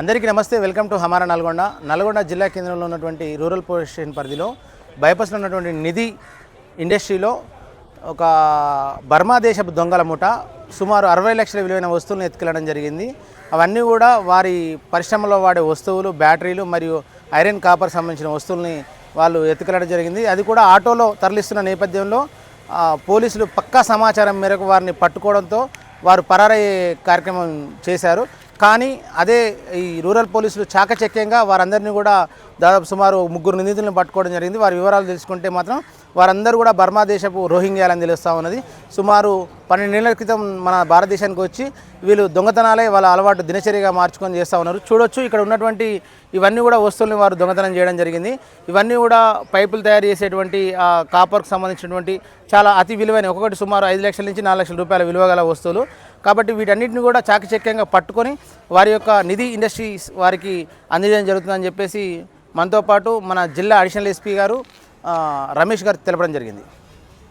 అందరికీ నమస్తే welcome to హమారా నల్గొండ. నల్గొండ జిల్లా కేంద్రంలో ఉన్నటువంటి రూరల్ పోలీస్ స్టేషన్ పరిధిలో బైపాస్లో ఉన్నటువంటి నిధి ఇండస్ట్రీలో ఒక బర్మా దేశపు దొంగల ముఠ సుమారు అరవై లక్షల విలువైన వస్తువులను ఎత్తుకెళ్ళడం జరిగింది. అవన్నీ కూడా వారి పరిశ్రమలో వాడే వస్తువులు బ్యాటరీలు మరియు ఐరన్ కాపర్ సంబంధించిన వస్తువుల్ని వాళ్ళు ఎత్తుకెళ్ళడం జరిగింది. అది కూడా ఆటోలో తరలిస్తున్న నేపథ్యంలో పోలీసులు పక్కా సమాచారం మేరకు వారిని పట్టుకోవడంతో వారు పరారయ్యే కార్యక్రమం చేశారు. కానీ అదే ఈ రూరల్ పోలీసులు చాకచక్యంగా వారందరినీ కూడా దాదాపు సుమారు ముగ్గురు నిందితులను పట్టుకోవడం జరిగింది. వారి వివరాలు తెలుసుకుంటే మాత్రం వారందరూ కూడా బర్మా దేశపు రోహింగ్యాలని తెలుస్తూ ఉన్నది. సుమారు పన్నెండేళ్ళ క్రితం మన భారతదేశానికి వచ్చి వీళ్ళు దొంగతనాలే వాళ్ళ అలవాటు దినచర్యగా మార్చుకొని చేస్తూ ఉన్నారు. చూడొచ్చు ఇక్కడ ఉన్నటువంటి ఇవన్నీ కూడా వస్తువులను వారు దొంగతనం చేయడం జరిగింది. ఇవన్నీ కూడా పైపులు తయారు చేసేటువంటి ఆ సంబంధించినటువంటి చాలా అతి విలువైన ఒక్కొక్కటి సుమారు ఐదు లక్షల నుంచి నాలుగు లక్షల రూపాయల విలువ గల వస్తువులు. కాబట్టి వీటన్నిటిని కూడా చాకచక్యంగా పట్టుకొని వారి యొక్క నిధి ఇండస్ట్రీస్ వారికి అందించడం జరుగుతుందని చెప్పేసి మనతో పాటు మన జిల్లా అడిషనల్ ఎస్పీ గారు రమేష్ గారు తెలపడం జరిగింది.